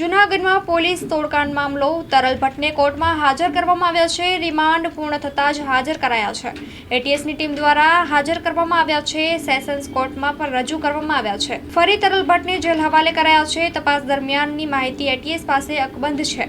જૂનાગઢમાં પોલીસ તોડકાંડ મામલો તરલ ભટ્ટને કોર્ટમાં હાજર કરવામાં આવ્યા છે. રિમાન્ડ પૂર્ણ થતાં જ હાજર કરાયા છે. એટીએસની ટીમ દ્વારા હાજર કરવામાં આવ્યા છે. સેશન્સ કોર્ટમાં પણ રજૂ કરવામાં આવ્યા છે. ફરી તરલ ભટ્ટને જેલ હવાલે કરાયા છે. તપાસ દરમિયાનની માહિતી એટીએસ પાસે અકબંધ છે.